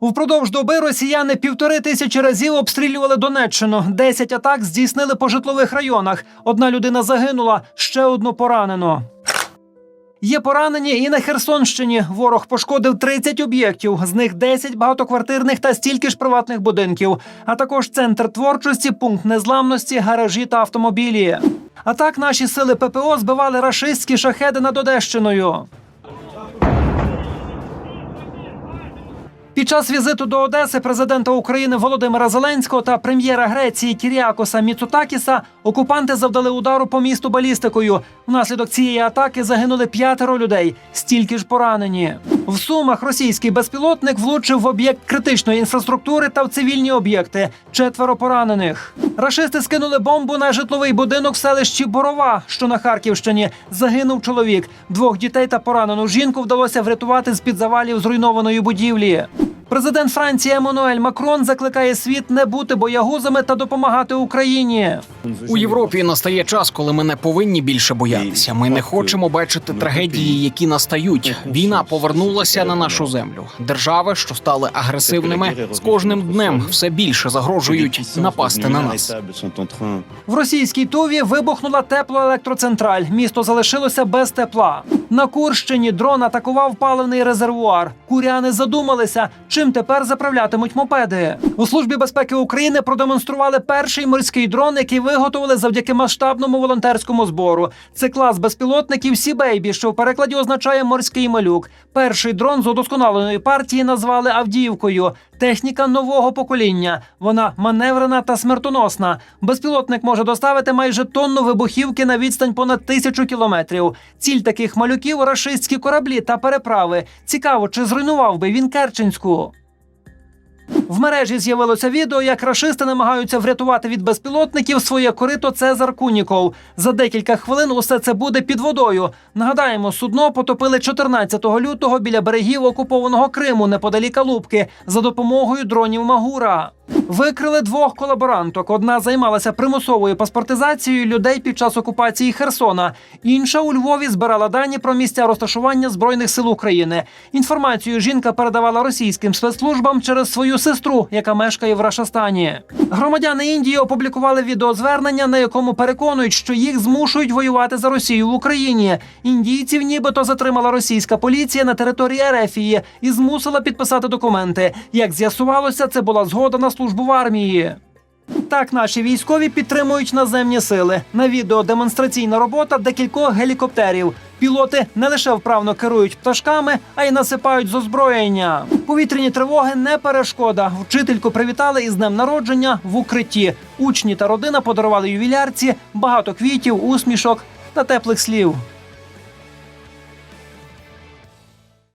Впродовж доби росіяни півтори тисячі разів обстрілювали Донеччину. Десять атак здійснили по житлових районах. Одна людина загинула, ще одну поранено. Є поранені і на Херсонщині. Ворог пошкодив 30 об'єктів, з них 10 багатоквартирних та стільки ж приватних будинків, а також центр творчості, пункт незламності, гаражі та автомобілі. А так наші сили ППО збивали рашистські шахеди над Одещиною. Під час візиту до Одеси президента України Володимира Зеленського та прем'єра Греції Кіріакоса Міцутакіса окупанти завдали удару по місту балістикою. Внаслідок цієї атаки загинули п'ятеро людей, стільки ж поранені. В Сумах російський безпілотник влучив в об'єкт критичної інфраструктури та в цивільні об'єкти. Четверо поранених. Рашисти скинули бомбу на житловий будинок в селищі Борова, що на Харківщині. Загинув чоловік. Двох дітей та поранену жінку вдалося врятувати з під завалів зруйнованої будівлі. Президент Франції Еммануель Макрон закликає світ не бути боягузами та допомагати Україні. У Європі настає час, коли ми не повинні більше боятися. Ми не хочемо бачити трагедії, які настають. Війна повернулася на нашу землю. Держави, що стали агресивними, з кожним днем все більше загрожують напасти на нас. В російській Туві вибухнула теплоелектроцентраль. Місто залишилося без тепла. На Курщині дрон атакував паливний резервуар. Куряни задумалися, чим тепер заправлятимуть мопеди. У службі безпеки України продемонстрували перший морський дрон, який виготовили завдяки масштабному волонтерському збору. Це клас безпілотників Сі-Бейбі, що в перекладі означає морський малюк. Перший дрон з удосконаленої партії назвали Авдіївкою. Техніка нового покоління. Вона маневрена та смертоносна. Безпілотник може доставити майже тонну вибухівки на відстань понад тисячу кілометрів. Ціль таких малюків рашистські кораблі та переправи. Цікаво, чи зруйнував би він Керченську. В мережі з'явилося відео, як рашисти намагаються врятувати від безпілотників своє корито Цезар Куніков. За декілька хвилин усе це буде під водою. Нагадаємо, судно потопили 14 лютого біля берегів окупованого Криму неподалік Алубки за допомогою дронів Магура. Викрили двох колаборанток. Одна займалася примусовою паспортизацією людей під час окупації Херсона. Інша у Львові збирала дані про місця розташування збройних сил України. Інформацію жінка передавала російським спецслужбам через свою сестру, яка мешкає в Рашастані. Громадяни Індії опублікували відеозвернення, на якому переконують, що їх змушують воювати за Росію в Україні. Індійців нібито затримала російська поліція на території Ерефії і змусила підписати документи. Як з'ясувалося, це була згода на службу в армії. Так, наші військові підтримують наземні сили. На відео демонстраційна робота декількох гелікоптерів. Пілоти не лише вправно керують пташками, а й насипають з озброєння. Повітряні тривоги не перешкода. Вчительку привітали із днем народження в укритті. Учні та родина подарували ювілярці багато квітів, усмішок та теплих слів.